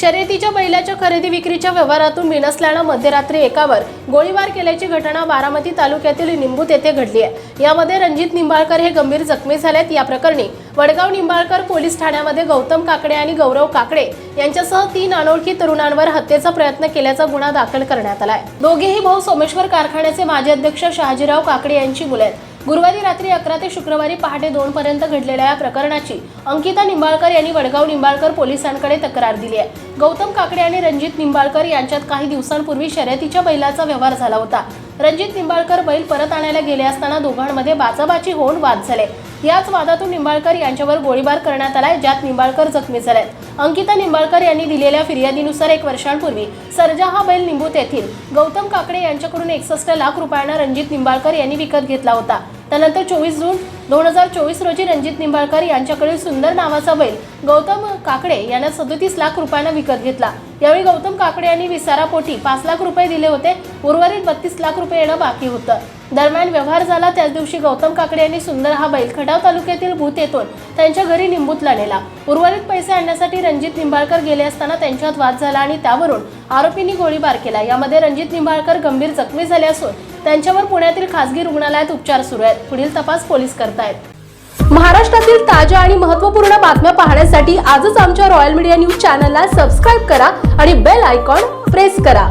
शर्यतीच्या बैलाच्या खरेदी विक्रीच्या व्यवहारातून बिनसल्यानं मध्यरात्री एकावर गोळीबार केल्याची घटना बारामती तालुक्यातील निंबूत येथे घडली आहे. यामध्ये रणजित निंबाळकर हे गंभीर जखमी झालेत. या प्रकरणी वडगाव निंबाळकर पोलीस ठाण्यामध्ये गौतम काकडे आणि गौरव काकडे यांच्यासह तीन अनोळखी तरुणांवर हत्येचा प्रयत्न केल्याचा गुन्हा दाखल करण्यात आलाय. दोघेही भाऊ सोमेश्वर कारखान्याचे माजी अध्यक्ष शहाजीराव काकडे यांची मुले आहेत. गुरुवारी रात्री अकरा ते शुक्रवारी पहाटे दोन पर्यंत घडलेल्या या प्रकरणाची अंकिता निंबाळकर यांनी वडगाव निंबाळकर पोलिसांकडे तक्रार दिली आहे. गौतम काकडे आणि रणजित निंबाळकर यांच्यात काही दिवसांपूर्वी शर्यतीच्या बैलाचा व्यवहार झाला होता. रणजित निंबाळकर बैल परत आणायला गेले असताना दोघांमध्ये बाचाबाची होऊन वाद झाले. याच वादातून निंबाळकर यांच्यावर गोळीबार करण्यात आलाय ज्यात निंबाळकर जखमी झाले अंकिता निंबाळकर यांनी दिलेल्या फिर्यादीनुसार एक वर्षांपूर्वी सरजा हा बैल निंबूत येथील गौतम काकडे यांच्याकडून एकसष्ट लाख रुपयांना रणजित निंबाळकर यांनी विकत घेतला होता. त्यानंतर चोवीस जून दोन हजार चोवीस रोजी रणजित निंबाळकर यांच्याकडील सुंदर नावाचा बैल गौतम काकडे यांना सदोतीस लाख रुपयांना विकत घेतला. यावेळी गौतम काकडे यांनी विसारापोटी पाच लाख रुपये दिले होते उर्वरित बत्तीस लाख रुपये येणं बाकी होतं. दरम्यान व्यवहार झाला त्याच दिवशी गौतम काकडे यांनी सुंदर हा बैल खटाव तालुक्यातील भूत येथून त्यांच्या घरी निंबूतला नेला उर्वरित पैसे आणण्यासाठी रणजित निंबाळकर गेले असताना त्यांच्यात वाद झाला आणि त्यावरून आरोपींनी गोळीबार केला. यामध्ये रणजित निंबाळकर गंभीर जखमी झाले असून त्यांच्यावर पुण्यातील खासगी रुग्णालयात उपचार सुरू आहेत. पुढील तपास पोलीस करतायत. महाराष्ट्रातील ताज्या आणि महत्त्वपूर्ण बातम्या पाहण्यासाठी आजच आमच्या रॉयल मीडिया न्यूज चॅनलला सबस्क्राईब करा आणि बेल आयकॉन प्रेस करा.